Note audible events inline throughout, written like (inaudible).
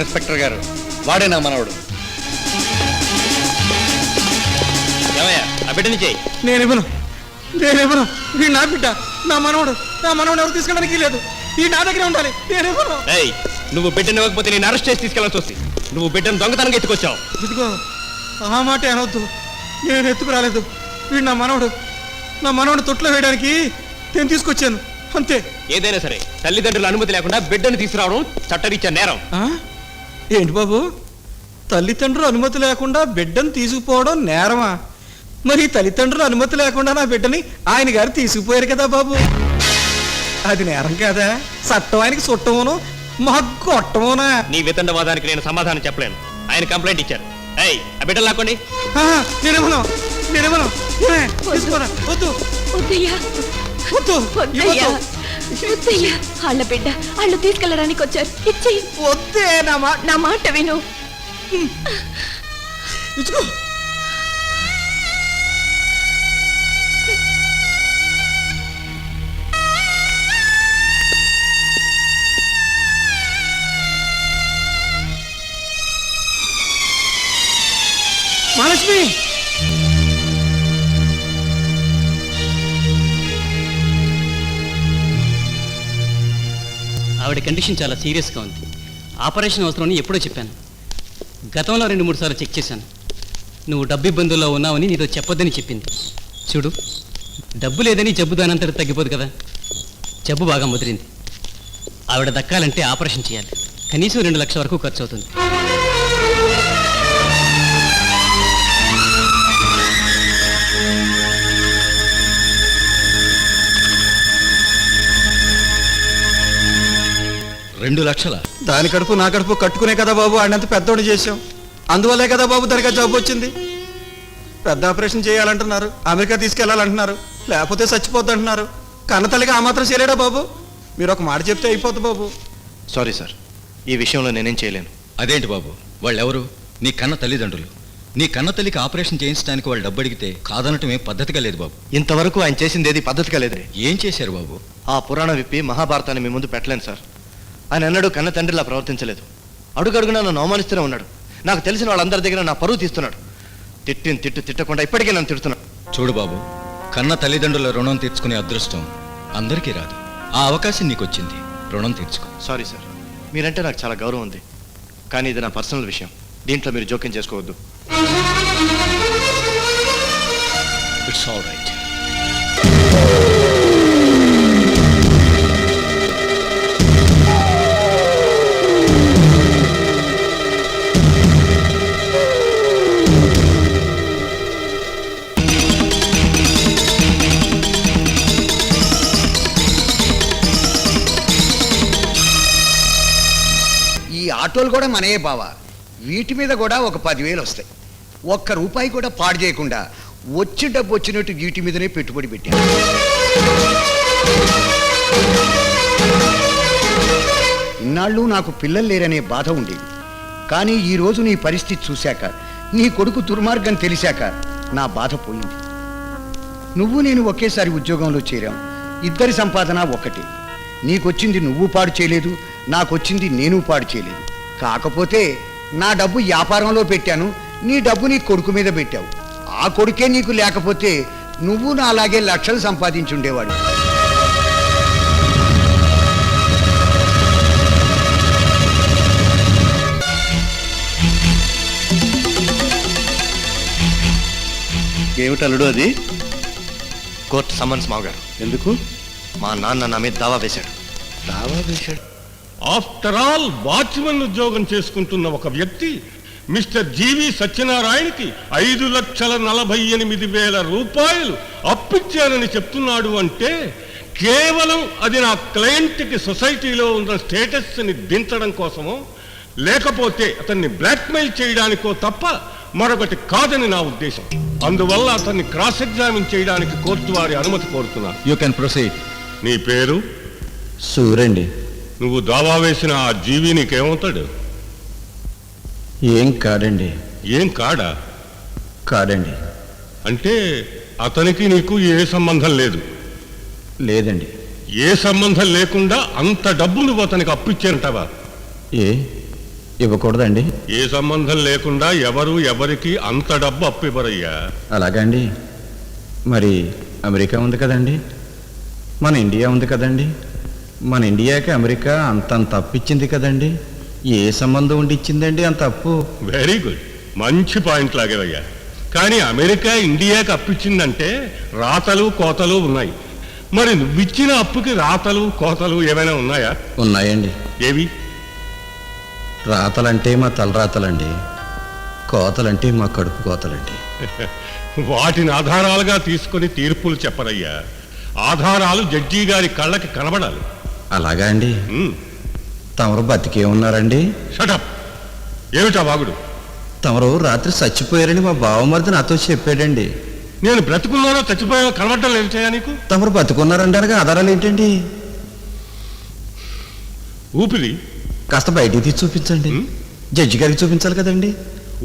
Inspector గారు. వాడే నా మనవడు. ఏమయ్యా ఆ బిడ్డని చేయి. నేను ఇవ్వను. నేను ఇవ్వను. వీడు నా బిడ్డ నా మనవడు. నా మనవడు ఎవరు తీసుకెళ్ళడానికి లేదు. ఈ నా దగ్గరే ఉండాలి. నేను ఇవ్వను. ఏయ్ నువ్వు బిడ్డను ఇవ్వకపోతే నేను అరెస్ట్ చేసి తీసుకెళ్ళాల్సి వస్తుంది నువ్వు బిడ్డను దొంగతనంగా ఎత్తుకొచ్చావు. ఇదిగో ఆ మాట అనవద్దు నేను ఎత్తుకు రాలేదు. వీడు నా మనవడు నా మనవడు తొట్లో వేయడానికి నేను తీసుకొచ్చాను. అంతే. ఏదైనా సరే తల్లిదండ్రుల అనుమతి లేకుండా బిడ్డను తీసుకురావడం చట్టరీత్యా నేరం? ఏంటి బాబు? తల్లిదండ్రుల అనుమతి లేకుండా బిడ్డను తీసుకుపోవడం నేరమా? మరి తల్లిదండ్రుల అనుమతి లేకుండా నా బిడ్డని ఆయన గారు తీసుకుపోయారు కదా బాబు. అది నేరం కదా? చట్టం ఆయనకి చుట్టమును మా గొట్టమునా నీ వితండవాదానికి నేను సమాధానం చెప్పలేను. ఆయన కంప్లైంట్ ఇచ్చారు. ఏయ్ ఆ బిడ్డలు లాక్కోండి. ఏమే, తీసుకోరా. వద్దు. వద్దయ్యా. వద్దు. వద్దయ్యా. ఇవ్వద్దు. వద్దయ్యా వాళ్ళ బిడ్డ? వాళ్ళు తీసుకెళ్ళడానికి వచ్చారు. ఇచ్చి వద్దే నా మాట నా మాట విను. ఇచ్చుకో. మహాలక్ష్మి! ఆవిడ కండిషన్ చాలా సీరియస్గా ఉంది. ఆపరేషన్ అవసరమని ఎప్పుడో చెప్పాను. గతంలో రెండు మూడు సార్లు చెక్ చేశాను. నువ్వు డబ్బు ఇబ్బందుల్లో ఉన్నావని నీతో చెప్పొద్దని చెప్పింది. చూడు డబ్బు లేదని జబ్బు దానంతటి తగ్గిపోదు కదా. జబ్బు బాగా ముదిరింది. ఆవిడ దక్కాలంటే ఆపరేషన్ చేయాలి. కనీసం రెండు లక్షల వరకు ఖర్చు అవుతుంది రెండు లక్షల? దాని కడుపు నా కడుపు కట్టుకునే కదా బాబు ఆడినంత పెద్దోడు చేశాం అందువల్లే కదా బాబు దానికి ఆ జబ్బు వచ్చింది. పెద్ద ఆపరేషన్ చేయాలంటున్నారు అమెరికా తీసుకెళ్ళాలంటున్నారు లేకపోతే చచ్చిపోద్ది అంటున్నారు కన్నతల్లిగా ఆ మాత్రం చేయలేడా బాబు? మీరు ఒక మాట చెప్తే అయిపోద్ది బాబు. సారీ సార్ ఈ విషయంలో నేనేం చేయలేను. అదేంటి బాబు? వాళ్ళెవరు? నీ కన్న తల్లిదండ్రులు. నీ కన్న తల్లికి ఆపరేషన్ చేయించడానికి వాళ్ళు డబ్బు అడిగితే కాదనటం ఏం పద్ధతిగా లేదు బాబు. ఇంతవరకు ఆయన చేసింది ఏది పద్ధతిగా లేదు ఏం చేశారు బాబు? ఆ పురాణం విప్పి మహాభారతాన్ని మీ ముందు పెట్టలేను సార్ ఆయన ఎన్నడూ కన్న తండ్రిలా ప్రవర్తించలేదు. అడుగడుగునా నన్ను అవమానిస్తూనే ఉన్నాడు. నాకు తెలిసిన వాళ్ళందరి దగ్గర నా పరువు తీస్తున్నాడు. తిట్టిన తిట్టు తిట్టకుండా ఇప్పటికే నన్ను తిడుతున్నాడు. చూడు బాబు కన్న తల్లిదండ్రుల రుణం తీర్చుకునే అదృష్టం అందరికీ రాదు. ఆ అవకాశం నీకు వచ్చింది రుణం తీర్చుకో. Sorry sir. మీరంటే నాకు చాలా గౌరవం ఉంది. కానీ ఇది నా పర్సనల్ విషయం. దీంట్లో మీరు జోక్యం చేసుకోవద్దు. ఇట్స్ ఆల్ రైట్ ఈ ఆటోలు కూడా మనయే బావా. వీటి మీద కూడా ఒక పదివేలు వస్తాయి. ఒక్క రూపాయి కూడా పాడు చేయకుండా వచ్చి డబ్బు వచ్చినట్టు వీటి మీదనే పెట్టుబడి పెట్టాను. ఇన్నాళ్ళు నాకు పిల్లలు లేరనే బాధ ఉండేది. కానీ ఈరోజు నీ పరిస్థితి చూశాక నీ కొడుకు దుర్మార్గం తెలిసాక నా బాధ పోయింది. నువ్వు నేను ఒకేసారి ఉద్యోగంలో చేరాం. ఇద్దరి సంపాదన ఒకటి. నీకొచ్చింది నువ్వు పాడు చేయలేదు నాకొచ్చింది నేను పాడు చేయలేదు. కాకపోతే నా డబ్బు వ్యాపారంలో పెట్టాను. నీ డబ్బు నీ కొడుకు మీద పెట్టావు. ఆ కొడుకే నీకు లేకపోతే నువ్వు నా అలాగే లక్షలు సంపాదించుండేవాడు ఏమిటల్లుడు అది? కోర్టు సమన్స్ మావగారు. ఎందుకు? మా నాన్న నా మీద దావా వేశాడు. దావా వేశాడు? ఆఫ్టర్ ఆల్ వాచ్మెన్ ఉద్యోగం చేసుకుంటున్న ఒక వ్యక్తి మిస్టర్ జీవి సత్యనారాయణకి ఐదు లక్షల నలభై ఎనిమిది వేల రూపాయలు అప్పిచ్చానని చెప్తున్నాడు అంటే కేవలం అది నా క్లయింట్కి సొసైటీలో ఉన్న స్టేటస్ని దించడం కోసమో లేకపోతే అతన్ని బ్లాక్మెయిల్ చేయడానికో తప్ప మరొకటి కాదని నా ఉద్దేశం. అందువల్ల అతన్ని క్రాస్ ఎగ్జామిన్ చేయడానికి కోర్టు వారి అనుమతి కోరుతున్నాను. యూ కెన్ ప్రొసీడ్ నీ పేరు? సూరండి. నువ్వు దావా వేసిన ఆ జీవి నీకేమవుతాడు? ఏం కాదండి. ఏం కాడా? కాదండి. అంటే అతనికి నీకు ఏ సంబంధం లేదు. లేదండి. ఏ సంబంధం లేకుండా అంత డబ్బు నువ్వు అతనికి అప్పిచ్చేంటావా? ఏ? ఇవ్వకూడదండి. ఏ సంబంధం లేకుండా ఎవరు ఎవరికి అంత డబ్బు అప్పు ఇవ్వరయ్యా అలాగండి మరి అమెరికా ఉంది కదండి. మన ఇండియా ఉంది కదండి. మన ఇండియాకి అమెరికా అంతంత అప్పు ఇచ్చింది కదండి? ఏ సంబంధం ఉండి ఇచ్చిందండి అంత అప్పు? వెరీ గుడ్ మంచి పాయింట్ లాగేవయ్యా. కానీ అమెరికా ఇండియాకి అప్పిచ్చిందంటే రాతలు కోతలు ఉన్నాయి. మరి నువ్విచ్చిన అప్పుకి రాతలు కోతలు ఏమైనా ఉన్నాయా? ఉన్నాయండి. ఏవి? రాతలంటే మా తలరాతలండి. కోతలంటే మా కడుపు కోతలండి. (laughs) వాటిని ఆధారాలుగా తీసుకొని తీర్పులు చెప్పరయ్యా ఆధారాలు జడ్జి గారి కళ్ళకి కనబడాలి. అలాగా అండి. తమరు బతికే ఉన్నారండి. షటప్ ఏమిటా వాగుడు? తమరు రాత్రి చచ్చిపోయారని మా బావమరిది నాతో చెప్పాడండి. నేను బ్రతుకున్నానో చచ్చిపోయానో కనబడటం లేదు నీకు? తమరు బతుకున్నారంటారుగా ఆధారాలు ఏంటండి? ఊపిరి. కాస్త బయటికి తీసి చూపించండి? జడ్జి గారికి చూపించాలి కదండి.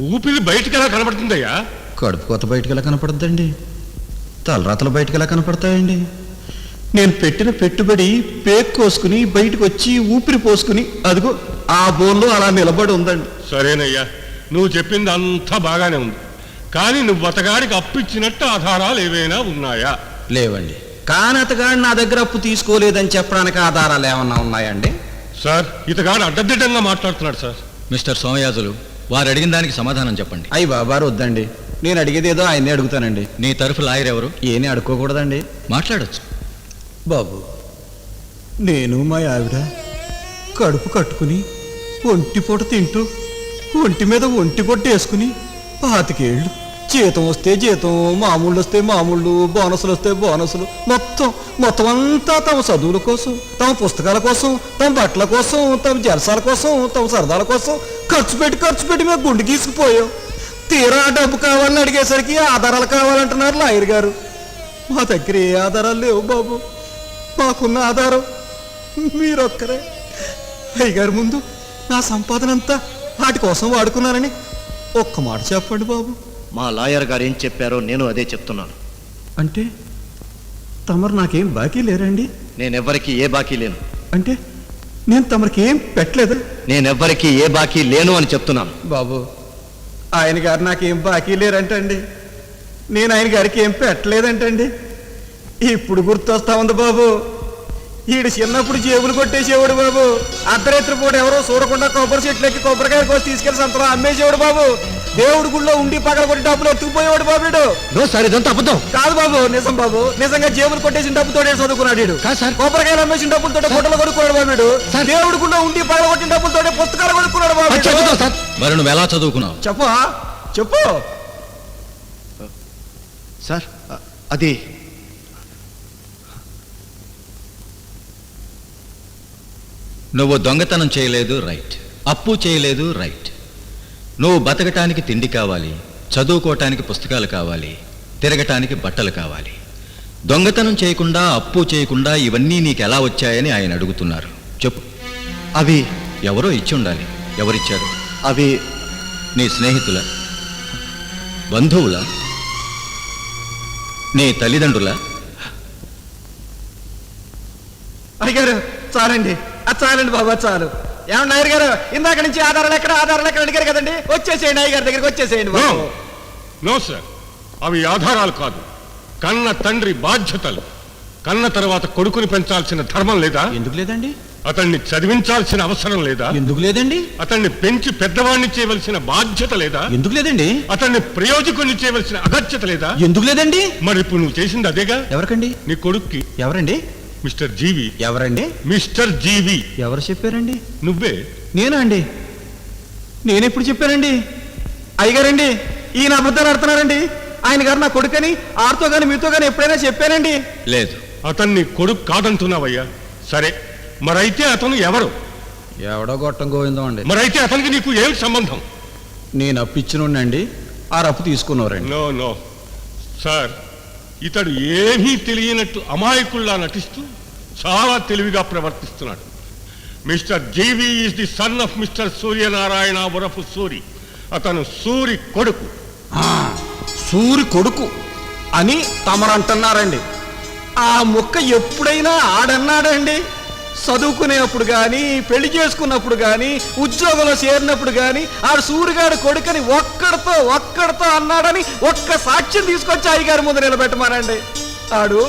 ఊపిరి బయటికి ఎలా కనబడుతుందయ్యా? కడుపు కొత్త బయటకు ఎలా కనపడద్దండి తలరాతలు బయటకు ఎలా కనపడతాయండి? నేను పెట్టిన పెట్టుబడి పేక్ కోసుకుని బయటకు వచ్చి ఊపిరి పోసుకుని అదిగో ఆ బోన్లో అలా నిలబడి ఉందండి. సరేనయ్యా నువ్వు చెప్పింది అంతా బాగానే ఉంది. కానీ నువ్వు అతగాడికి అప్పిచ్చినట్టు ఆధారాలు ఏవైనా ఉన్నాయా? లేవండి. కానీ అతగాడు నా దగ్గర అప్పు తీసుకోలేదని చెప్పడానికి ఆధారాలు ఏమన్నా ఉన్నాయండి? సార్ ఇతగాడు అడ్డదిడ్డంగా మాట్లాడుతున్నాడు సార్. మిస్టర్ సోమయాజులు వారు అడిగిన దానికి సమాధానం చెప్పండి. అయ్యి బాబారు వద్దండి. నేను అడిగేది ఏదో ఆయన్ని అడుగుతానండి. నీ తరఫు లాయర్ ఎవరు ఏని అడుక్కోకూడదండి. మాట్లాడొచ్చు. బాబు నేను మా ఆవిడ కడుపు కట్టుకుని ఒంటి పూట తింటూ ఒంటి మీద ఒంటి పొట్ట వేసుకుని పాతికేళ్ళు. జీతం వస్తే జీతం మామూళ్ళు వస్తే మామూళ్ళు బోనసులు వస్తే బోనసులు. మొత్తం మొత్తం అంతా తమ చదువుల కోసం తమ పుస్తకాల కోసం తమ బట్టల కోసం తమ జలసాల కోసం తమ సరదాల కోసం ఖర్చు పెట్టి ఖర్చు పెట్టి మేము గుండె గీసుకుపోయాం. తీరా డబ్బు కావాలని అడిగేసరికి ఆధారాలు కావాలంటున్నారు లాయర్ గారు. మా దగ్గర ఏ ఆధారాలు లేవు బాబు. మాకున్న ఆధారం. మీరొక్కరే. అయ్యగారి ముందు నా సంపాదన అంతా వాటి కోసం వాడుకున్నానని ఒక్క మాట చెప్పండి బాబు. మా లాయర్ గారు ఏం చెప్పారో నేను అదే చెప్తున్నాను. అంటే తమరు నాకేం బాకీ లేరండి? నేనెవ్వరికి ఏ బాకీ లేను. అంటే నేను తమరికి ఏం పెట్టలేదా? నేనెవ్వరికి ఏ బాకీ లేను అని చెప్తున్నాను. బాబు ఆయన గారు నాకేం బాకీ లేరంటండి. నేను ఆయన గారికి ఏం పెట్టలేదంటండి. ఇప్పుడు గుర్తొస్తా ఉంది బాబు. ఈడు చిన్నప్పుడు జేబులు కొట్టేసేవాడు బాబు. అర్ధరాత్రి పూట ఎవరో చూడకుండా కొబ్బరి చెట్లు ఎక్కి కొబ్బరికాయ కోసి తీసుకెళ్ళి సంతలో అమ్మేసేవాడు బాబు. దేవుడి గుళ్ళో ఉండి పగల కొట్టి డబ్బులు ఎత్తుకుపోయేవాడు బాబు వీడు నో సార్ ఇదంతా అబద్ధం. కాదు బాబు నిజం బాబు. నిజంగా జేబులు కొట్టేసిన డబ్బుతోనే చదువుకున్నాడు వీడు కాదు సార్. కొబ్బరికాయలు అమ్మేసిన డబ్బులతో గుట్టలు కొనుక్కున్నాడు బాబు వీడు దేవుడి గుళ్ళో ఉండి పగల కొట్టిన డబ్బులతోటే పుస్తకాలు కొనుక్కున్నాడు బాబు సార్. మరి నువ్వు ఎలా చదువుకున్నావు? చెప్పు చెప్పు. సార్ అది నువ్వు దొంగతనం చేయలేదు రైట్ అప్పు చేయలేదు రైట్ నువ్వు బతకటానికి తిండి కావాలి చదువుకోవటానికి పుస్తకాలు కావాలి తిరగటానికి బట్టలు కావాలి. దొంగతనం చేయకుండా అప్పు చేయకుండా ఇవన్నీ నీకు ఎలా వచ్చాయని ఆయన అడుగుతున్నారు. చెప్పు. అవి ఎవరో ఇచ్చి ఉండాలి ఎవరిచ్చారు? అవి నీ స్నేహితుల? బంధువుల? నీ తల్లిదండ్రుల? అయ్యగారు చాలండి చాలండి బాబా చాలు ఏమన్నా నాయర్ గారు? ఇందాక నుంచి ఆధారాలు ఎక్కడ? ఆధారాలు ఎక్కడ అడిగారు కదండి? వచ్చేసేయండి అయ్యగారి దగ్గరికి వచ్చేసేయండి నో బాబు. నో. సార్. అవి ఆధారాలు కాదు. కన్న తండ్రి బాధ్యతలు. కన్న తర్వాత కొడుకుని పెంచాల్సిన ధర్మం లేదా? ఎందుకు లేదండి? అతన్ని చదివించాల్సిన అవసరం లేదా? ఎందుకు లేదండి? అతన్ని పెంచి పెద్దవాణ్ణి చేయవలసిన బాధ్యత లేదా? ఎందుకు లేదండి? అతన్ని ప్రయోజకుని చేయవలసిన అగత్యత లేదా? ఎందుకు లేదండి? మరి ఇప్పుడు నువ్వు చేసింది అదేగా? ఎవరికండి? నీ కొడుక్కి. ఎవరండి? మిస్టర్ జీవి. ఎవరండి? మిస్టర్ జీవి. ఎవరు చెప్పారండి? నువ్వే. నేనా అండి? నేనెప్పుడు చెప్పానండి? అయ్యగారండి ఈయన అబద్ధాలు ఆడుతున్నారండి. ఆయన గారు నా కొడుకని ఆడితో కానీ మీతో కానీ ఎప్పుడైనా చెప్పానండి. లేదు. అతన్ని కొడుకు కాదంటున్నావయ్యా. సరే మరైతే అతను ఎవరు? ఎవడో గొట్టం గోవిందం అండి. మరైతే అతనికి నీకు ఏమిటి సంబంధం? నేను అప్పిచ్చినండి ఆ రప్పు తీసుకున్నవారండి నో నో. సార్ ఇతడు ఏమీ తెలియనట్టు అమాయకుల్లా నటిస్తూ చాలా తెలివిగా ప్రవర్తిస్తున్నాడు. Mister Jeevi is the son of mister Suryanarayana ఉరఫు Suri. అతను సూరి కొడుకు. సూరి కొడుకు అని తమరంటున్నారండి. ఆ ముక్క ఎప్పుడైనా ఆడన్నాడండి? చదువుకునేప్పుడు కానీ పెళ్ళి చేసుకున్నప్పుడు కానీ ఉద్యోగంలో చేరినప్పుడు కానీ ఆడు సూర్యగాడు కొడుకని ఒక్కడితో ఒక్కడితో అన్నాడని ఒక్క సాక్ష్యం తీసుకొచ్చి అయ్యగారి ముందు నిలబెట్టమానండి. ఆడు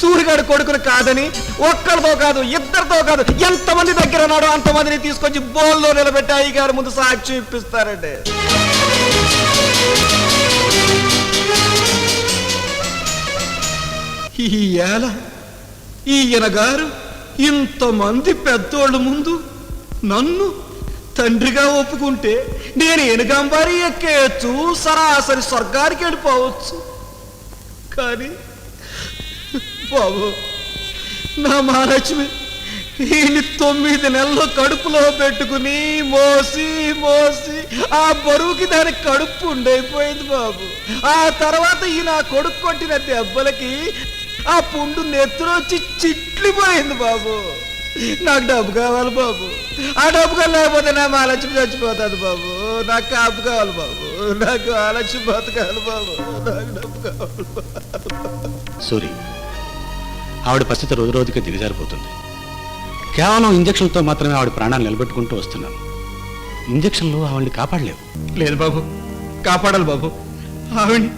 సూర్యగాడు కొడుకుని కాదని ఒక్కడితో కాదు ఇద్దరితో కాదు ఎంతమంది దగ్గర ఉన్నాడో అంతమందిని తీసుకొచ్చి బోల్లో నిలబెట్టి అయ్యగారి ముందు సాక్ష్యం ఇప్పిస్తారండి. ఈ ఏల ఈయన గారు ఇంతమంది పెద్దోళ్ళ ముందు నన్ను తండ్రిగా ఒప్పుకుంటే నేను ఎనుగంబారి ఎక్కేయచ్చు సరాసరి స్వర్గానికి వెళ్ళిపోవచ్చు. కానీ బాబు నా మహాలక్ష్మి ఈయన తొమ్మిది నెలలు కడుపులో పెట్టుకుని మోసి మోసి ఆ బరువుకి దాని కడుపు ఉండైపోయింది బాబు. ఆ తర్వాత ఈ నా కొడుకు కొట్టిన దెబ్బలకి ఆ పుండు నెత్తురొచ్చి చిట్లిపోయింది బాబు. నాకు డబ్బు కావాలి బాబు. ఆ డబ్బు కావాలి లేకపోతే నా మహాలక్ష్మి చచ్చిపోతుంది బాబు. నాకు కాపు కావాలి బాబు. నాకు మహాలక్ష్మి బతకాలి బాబు. నాకు డబ్బు కావాలి. సూరి ఆవిడ పరిస్థితి రోజు రోజుకి దిగజారిపోతుంది. కేవలం ఇంజక్షన్తో మాత్రమే ఆవిడ ప్రాణాలు నిలబెట్టుకుంటూ వస్తున్నాను ఇంజక్షన్లు ఆవిడ్ని కాపాడలేవు. లేదు బాబు. కాపాడాలి బాబు. ఆవిడ్ని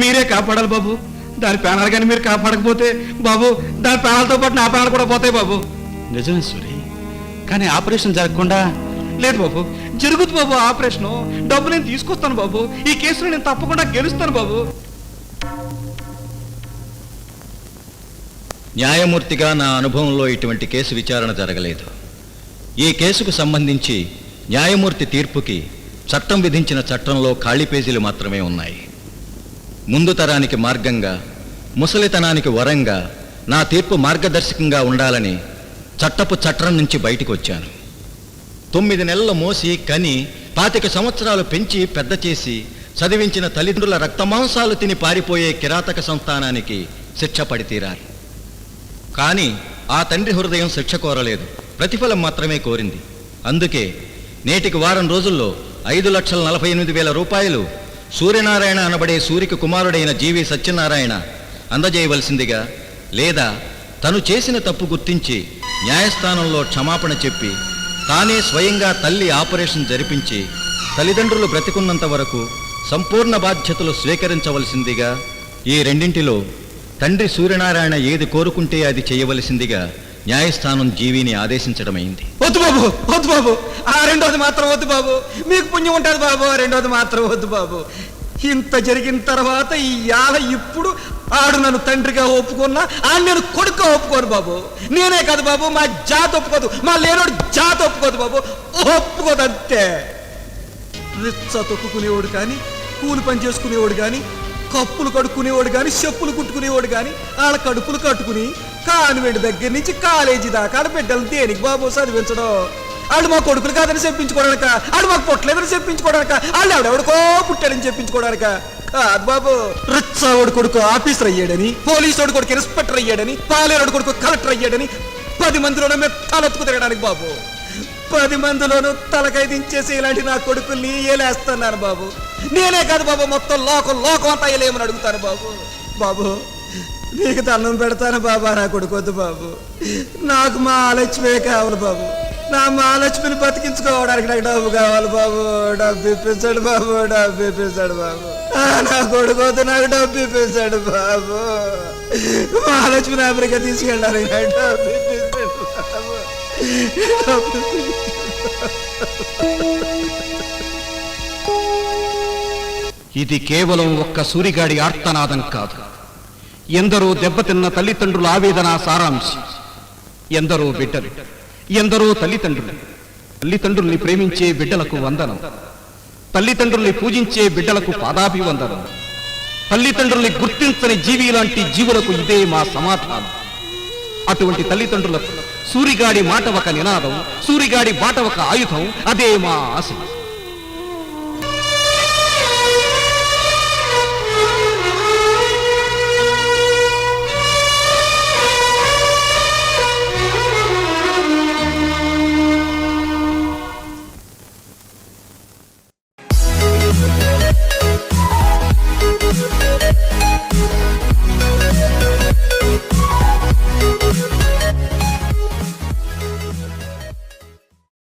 మీరే కాపాడాలి బాబు. దాని ప్రాణాలు కానీ మీరు కాపాడకపోతే బాబు దాని ప్రాణాలతో పాటు నా ప్రాణాలు కూడా పోతాయి బాబు. నిజమే సూరి. కానీ ఆపరేషన్ జరగకుండా? లేదు బాబు జరుగుతుంది బాబు ఆపరేషన్. డబ్బు నేను తీసుకొస్తాను బాబు. ఈ కేసులో నేను తప్పకుండా గెలుస్తాను బాబు. న్యాయమూర్తిగా నా అనుభవంలో ఇటువంటి కేసు విచారణ జరగలేదు. ఈ కేసుకు సంబంధించి న్యాయమూర్తి తీర్పుకి చట్టం విధించిన చట్టంలో ఖాళీ పేజీలు మాత్రమే ఉన్నాయి. ముందు తరానికి మార్గంగా ముసలితనానికి వరంగా నా తీర్పు మార్గదర్శకంగా ఉండాలని చట్టపు చట్రం నుంచి బయటికి వచ్చాను. తొమ్మిది నెలలు మోసి కని పాతిక సంవత్సరాలు పెంచి పెద్ద చేసి చదివించిన తల్లిదండ్రుల రక్తమాంసాలు తిని పారిపోయే కిరాతక సంస్థానానికి శిక్ష పడి తీరాలి కానీ ఆ తండ్రి హృదయం శిక్ష కోరలేదు. ప్రతిఫలం మాత్రమే కోరింది. అందుకే నేటికి వారం రోజుల్లో ఐదు లక్షల నలభై ఎనిమిది వేల రూపాయలు సూర్యనారాయణ అనబడే సూరికి కుమారుడైన జీవి సత్యనారాయణ అందజేయవలసిందిగా లేదా తను చేసిన తప్పు గుర్తించి న్యాయస్థానంలో క్షమాపణ చెప్పి తానే స్వయంగా తల్లి ఆపరేషన్ జరిపించి తల్లిదండ్రులు బ్రతికున్నంత వరకు సంపూర్ణ బాధ్యతలు స్వీకరించవలసిందిగా ఈ రెండింటిలో తండ్రి సూర్యనారాయణ ఏది కోరుకుంటే అది చేయవలసిందిగా న్యాయస్థానం జీవిని ఆదేశించడమైంది. వద్దు బాబు వద్దు బాబు. ఆ రెండోది మాత్రం వద్దు బాబు. మీకు పుణ్యం ఉంటుంది బాబు ఆ రెండోది మాత్రం వద్దు బాబు. ఇంత జరిగిన తర్వాత ఈ యాల ఇప్పుడు ఆడు నన్ను తండ్రిగా ఒప్పుకున్నా ఆడు నేను కొడుకు ఒప్పుకోను బాబు. నేనే కాదు బాబు మా జాతి ఒప్పుకోదు మా లేనోడు జాతి ఒప్పుకోదు బాబు. ఒప్పుకోదు అంతే రిచ్చ తొక్కుకునేవాడు కానీ కూలి పని చేసుకునేవాడు కానీ కప్పులు కడుక్కునేవాడు కానీ చెప్పులు కుట్టుకునేవాడు కానీ వాళ్ళ కడుపులు కట్టుకుని కాన్వెంట్ దగ్గర నుంచి కాలేజీ దాకా బిడ్డలు దేనికి బాబు చదివించడం? వాళ్ళు మా కొడుకులు కాదని చెప్పించుకోవడానిక? వాళ్ళు మాకు పొట్టలేదని చెప్పించుకోవడానిక? వాళ్ళు ఎవడెవడికో పుట్టాడని చెప్పించుకోవడానిక? కాదు బాబు. రిచ్చావుడు కొడుకు ఆఫీసర్ అయ్యాడని పోలీసు కొడుకు ఇన్స్పెక్టర్ అయ్యాడని పాలేరుడు కొడుకు కలెక్టర్ అయ్యాడని పది మందిలోనే మేము తలెత్తుకు తిరగడానికి బాబు. పది మందిలోనూ తలకై దించేసి ఇలాంటి నా కొడుకుల్ని ఏలేస్తున్నాను బాబు. నేనే కాదు బాబు మొత్తం లోకం లోకం అంతా ఏలేమని అడుగుతాను బాబు? బాబు నీకు దండం పెడతాను బాబా నా కొడుకొద్దు బాబు. నాకు మా ఆలక్ష్మే కావాలి బాబు. నా మహాలక్ష్మిని బతికించుకోవడానికి నాకు డబ్బు కావాలి బాబు. డబ్బు ఇప్పించాడు బాబు డబ్బు ఇప్పించాడు బాబు. నా కొడుకోద్దు నాకు డబ్బు ఇప్పించాడు బాబు. మహాలక్ష్మిని అమెరికా తీసుకెళ్ళడానికి నాకు డబ్బు ఇప్పించాడు బాబు. డబ్బు ఇది కేవలం ఒక్క సూరిగాడి ఆర్తనాదం కాదు. ఎందరో దెబ్బతిన్న తల్లిదండ్రుల ఆవేదన సారాంశం. ఎందరో బిడ్డలు ఎందరో తల్లిదండ్రులు. తల్లిదండ్రుల్ని ప్రేమించే బిడ్డలకు వందనం. తల్లిదండ్రుల్ని పూజించే బిడ్డలకు పాదాభివందనం. తల్లిదండ్రుల్ని గుర్తించని జీవి లాంటి జీవులకు ఇదే మా సమాధానం. అటువంటి తల్లిదండ్రులకు సూరిగాడి మాట ఒక నినాదం సూరిగాడి బాట ఒక ఆయుధం అదే మా ఆశయం